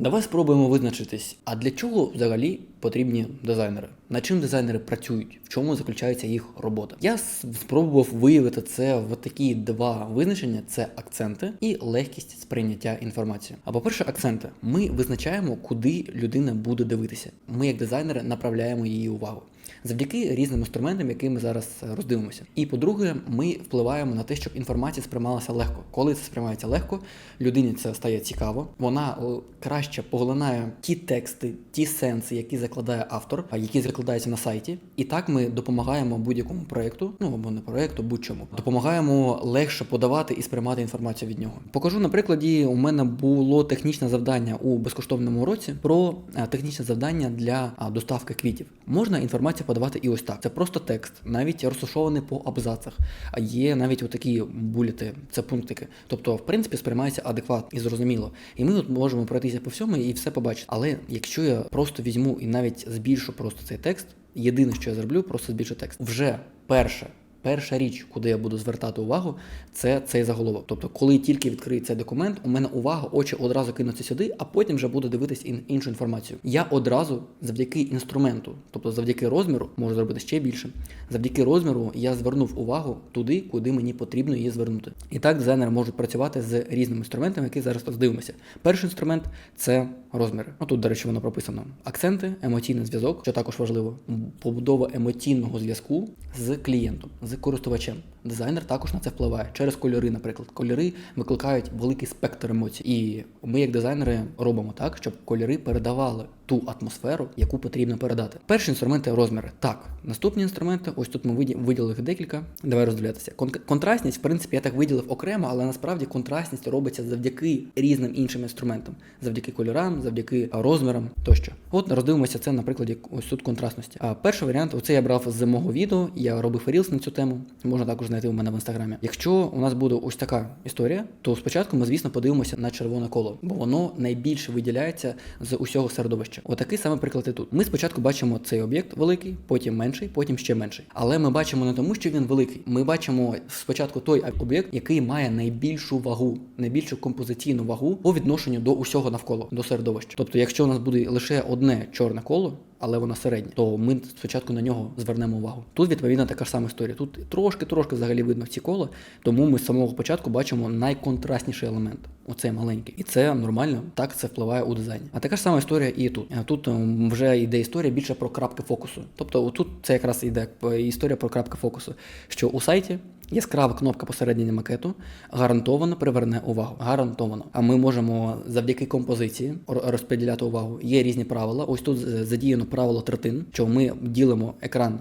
Давай спробуємо визначитись, а для чого взагалі потрібні дизайнери? На чим дизайнери працюють? В чому заключається їх робота? Я спробував виявити це в такі два визначення: це акценти і легкість сприйняття інформації. А по-перше, акценти. Ми визначаємо, куди людина буде дивитися. Ми, як дизайнери, направляємо її увагу. Завдяки різним інструментам, які ми зараз е, роздивимося. І по-друге, ми впливаємо на те, щоб інформація сприймалася легко. Коли це сприймається легко, людині це стає цікаво. Вона краще поглинає ті тексти, ті сенси, які закладає автор, які закладаються на сайті. І так ми допомагаємо будь-якому проєкту, ну або не проєкту, будь-чому. Допомагаємо легше подавати і сприймати інформацію від нього. Покажу на прикладі. У мене було технічне завдання у безкоштовному уроці про е, технічне завдання для доставки квітів. Можна інформацію подавати і ось так. Це просто текст, навіть розташований по абзацах. А є навіть отакі буліти, це пунктики. Тобто, в принципі, сприймається адекватно і зрозуміло. І ми от можемо пройтися по всьому і все побачити. Але якщо я просто візьму і навіть збільшу просто цей текст, єдине, що я зроблю, просто збільшу текст. Вже перше. Перша річ, куди я буду звертати увагу, це цей заголовок. Тобто, коли тільки відкриє цей документ, у мене увага, очі одразу кинуться сюди, а потім вже буду дивитись ін- іншу інформацію. Я одразу завдяки інструменту, тобто завдяки розміру, можу зробити ще більше. Завдяки розміру я звернув увагу туди, куди мені потрібно її звернути. І так дизайнери можуть працювати з різними інструментами, які зараз роздивимося. Перший інструмент це розміри. Ну тут, до речі, воно прописано. Акценти, емоційний зв'язок, що також важливо, побудова емоційного зв'язку з клієнтом, з користувачем. Дизайнер також на це впливає через кольори, наприклад. Кольори викликають великий спектр емоцій. І ми, як дизайнери, робимо так, щоб кольори передавали ту атмосферу, яку потрібно передати. Перші інструменти розміри. Так, наступні інструменти, ось тут ми виді- виділили їх декілька. Давай роздивлятися. Кон- контрастність, в принципі, я так виділив окремо, але насправді контрастність робиться завдяки різним іншим інструментам, завдяки кольорам, завдяки розмірам тощо. От роздивимося це на прикладі ось тут контрастності. А перший варіант, оце я брав з мого відео, я робив рілс на цю тему. Можна також знайти у мене в інстаграмі. Якщо у нас буде ось така історія, то спочатку ми, звісно, подивимося на червоне коло, бо воно найбільше виділяється з усього середовища. Отакий саме приклад і тут. Ми спочатку бачимо цей об'єкт великий, потім менший, потім ще менший. Але ми бачимо не тому, що він великий. Ми бачимо спочатку той об'єкт, який має найбільшу вагу, найбільшу композиційну вагу по відношенню до усього навколо, до середовища. Тобто, якщо у нас буде лише одне чорне коло, але воно середнє, то ми спочатку на нього звернемо увагу. Тут відповідно така ж сама історія. Тут трошки-трошки взагалі видно ці кола, тому ми з самого початку бачимо найконтрастніший елемент. Оцей маленький. І це нормально, так це впливає у дизайні. А така ж сама історія і тут. Тут ем, вже йде історія більше про крапки фокусу. Тобто, тут це якраз йде е, історія про крапки фокусу. Що у сайті яскрава кнопка посередині макету гарантовано приверне увагу. Гарантовано. А ми можемо завдяки композиції розподіляти увагу. Є різні правила. Ось тут задіяно правило третин, що ми ділимо екран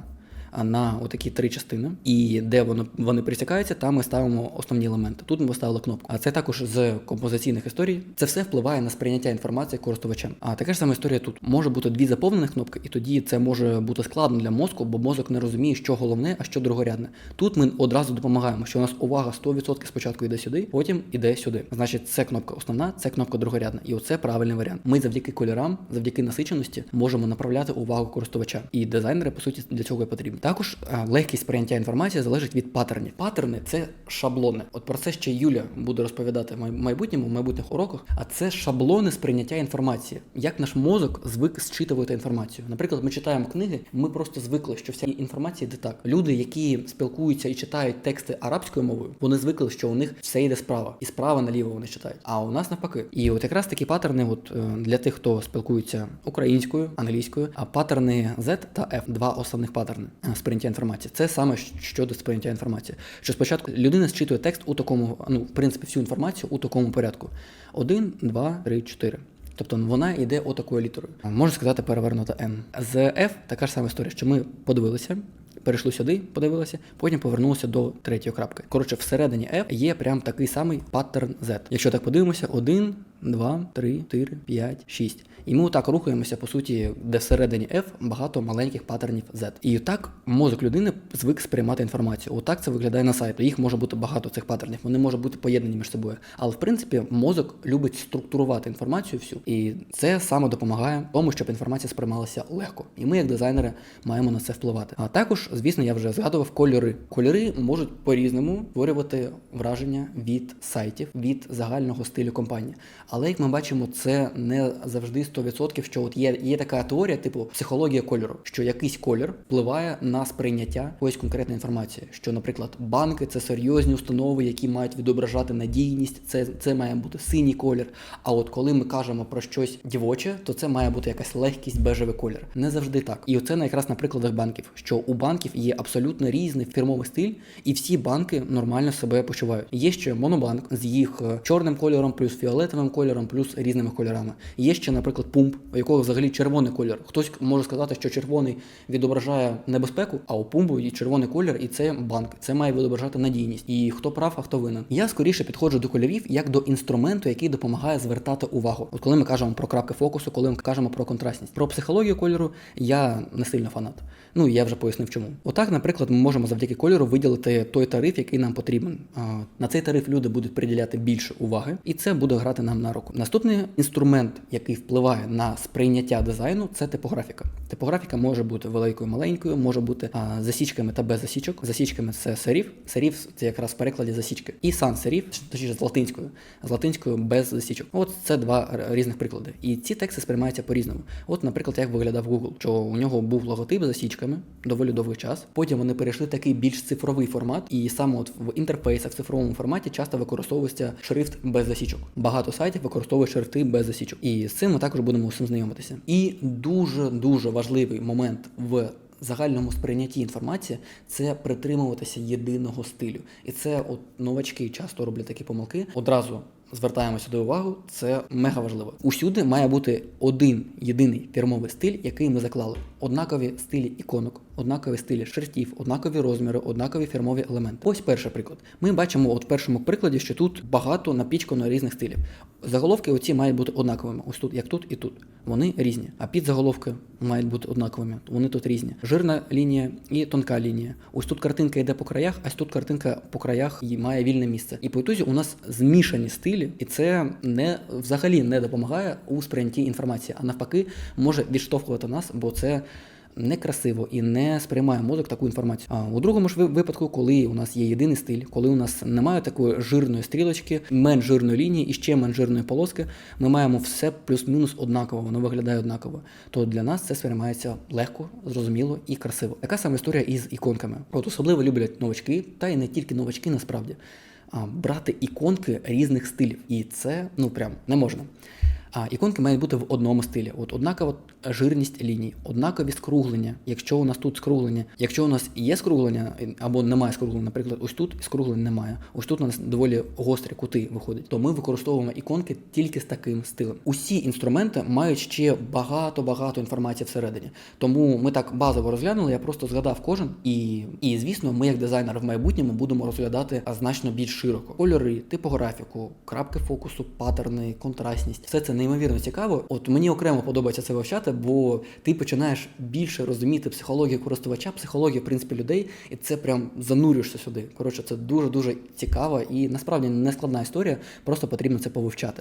на отакі три частини, і де воно вони пересікаються, там ми ставимо основні елементи. Тут ми поставили кнопку. А це також з композиційних історій. Це все впливає на сприйняття інформації користувачем. А така ж сама історія тут може бути дві заповнених кнопки, і тоді це може бути складно для мозку, бо мозок не розуміє, що головне, а що другорядне. Тут ми одразу допомагаємо, що у нас увага 100% спочатку йде сюди, потім іде сюди. Значить, це кнопка основна, це кнопка другорядна. І оце правильний варіант. Ми завдяки кольорам, завдяки насиченості можемо направляти увагу користувача. І дизайнери, по суті, для цього і потрібні. Також е, легкість сприйняття інформації залежить від паттернів. Паттерни це шаблони. От про це ще Юля буде розповідати в майбутньому, в майбутніх уроках. А це шаблони сприйняття інформації. Як наш мозок звик зчитувати інформацію. Наприклад, ми читаємо книги, ми просто звикли, що вся інформація йде так. Люди, які спілкуються і читають тексти арабською мовою, вони звикли, що у них все йде справа, і справа наліво вони читають. А у нас навпаки. І от якраз такі паттерни, от е, для тих, хто спілкується українською, англійською, а паттерни Z та F, два основних паттерни сприйняття інформації. Це саме щодо сприйняття інформації. Що спочатку людина зчитує текст у такому, ну в принципі, всю інформацію у такому порядку: один, два, три, чотири. Тобто вона йде отакою літерою. Можна сказати, перевернута N. З F така ж сама історія, що ми подивилися, перейшли сюди, подивилися, потім повернулися до третьої крапки. Коротше, всередині F є прям такий самий паттерн Z. Якщо так подивимося, 1, 2, 3, 4, 5, 6. І ми отак рухаємося, по суті, де всередині F багато маленьких паттернів Z. І так мозок людини звик сприймати інформацію. Отак це виглядає на сайті. Їх може бути багато цих паттернів, вони можуть бути поєднані між собою. Але в принципі мозок любить структурувати інформацію всю, і це саме допомагає тому, щоб інформація сприймалася легко. І ми, як дизайнери, маємо на це впливати. А також звісно, я вже згадував кольори. Кольори можуть по-різному створювати враження від сайтів, від загального стилю компанії. Але як ми бачимо, це не завжди 100%, що от є, є така теорія, типу психологія кольору, що якийсь колір впливає на сприйняття якоїсь конкретної інформації. Що, наприклад, банки це серйозні установи, які мають відображати надійність, це, це має бути синій колір. А от коли ми кажемо про щось дівоче, то це має бути якась легкість, бежевий колір. Не завжди так. І оце якраз на прикладах банків, що у банків є абсолютно різний фірмовий стиль, і всі банки нормально себе почувають. Є ще монобанк з їх е, чорним кольором, плюс фіолетовим кольором, плюс різними кольорами. Є ще, наприклад, пумп, у якого взагалі червоний колір. Хтось може сказати, що червоний відображає небезпеку, а у пумпу є червоний колір, і це банк. Це має відображати надійність. І хто прав, а хто винен. Я скоріше підходжу до кольорів як до інструменту, який допомагає звертати увагу. От коли ми кажемо про крапки фокусу, коли ми кажемо про контрастність. Про психологію кольору я не сильно фанат. Ну я вже пояснив чому. Отак, наприклад, ми можемо завдяки кольору виділити той тариф, який нам потрібен. На цей тариф люди будуть приділяти більше уваги, і це буде грати нам на руку. Наступний інструмент, який впливає на сприйняття дизайну, це типографіка. Типографіка може бути великою, маленькою, може бути а, засічками та без засічок. Засічками це серів. Серів це якраз в перекладі засічки. І сан серів, точніше з латинською, з латинською без засічок. От це два різних приклади. І ці тексти сприймаються по-різному. От, наприклад, як виглядав Google, що у нього був логотип з засічками доволі довгий час. Потім вони перейшли в такий більш цифровий формат, і саме от в інтерфейсах в цифровому форматі часто використовується шрифт без засічок. Багато сайтів використовують шрифти без засічок. І з цим ми також будемо усім знайомитися. І дуже дуже важливий момент в загальному сприйнятті інформації це притримуватися єдиного стилю. І це от новачки часто роблять такі помилки. Одразу звертаємо сюди увагу, це мега важливо. Усюди має бути один єдиний фірмовий стиль, який ми заклали. Однакові стилі іконок, однакові стилі шрифтів, однакові розміри, однакові фірмові елементи. Ось перший приклад. Ми бачимо от в першому прикладі, що тут багато напічкано різних стилів. Заголовки оці мають бути однаковими. Ось тут, як тут і тут. Вони різні. А підзаголовки мають бути однаковими. Вони тут різні. Жирна лінія і тонка лінія. Ось тут картинка йде по краях, а тут картинка по краях і має вільне місце. І по ітозі у нас змішані стилі, і це не взагалі не допомагає у сприйнятті інформації, а навпаки, може відштовхувати нас, бо це. Некрасиво і не сприймає мозок таку інформацію. А у другому ж ви- випадку, коли у нас є єдиний стиль, коли у нас немає такої жирної стрілочки, менш жирної лінії і ще менш жирної полоски, ми маємо все плюс-мінус однаково, воно виглядає однаково. То для нас це сприймається легко, зрозуміло і красиво. Така сама історія із іконками. От особливо люблять новачки, та й не тільки новачки, насправді. А брати іконки різних стилів, і це ну прям не можна. А іконки мають бути в одному стилі. От однакова жирність ліній, однакові скруглення. Якщо у нас тут скруглення, якщо у нас є скруглення або немає скруглення, наприклад, ось тут скруглень немає. Ось тут у нас доволі гострі кути виходять. То ми використовуємо іконки тільки з таким стилем. Усі інструменти мають ще багато-багато інформації всередині. Тому ми так базово розглянули. Я просто згадав кожен, і, і звісно, ми, як дизайнери в майбутньому, будемо розглядати значно більш широко кольори, типографіку, крапки фокусу, паттерни, контрастність. Все це неймовірно цікаво. От мені окремо подобається це вивчати, бо ти починаєш більше розуміти психологію користувача, психологію в принципі людей, і це прям занурюєшся сюди. Коротше, це дуже дуже цікава і насправді не складна історія, просто потрібно це повивчати.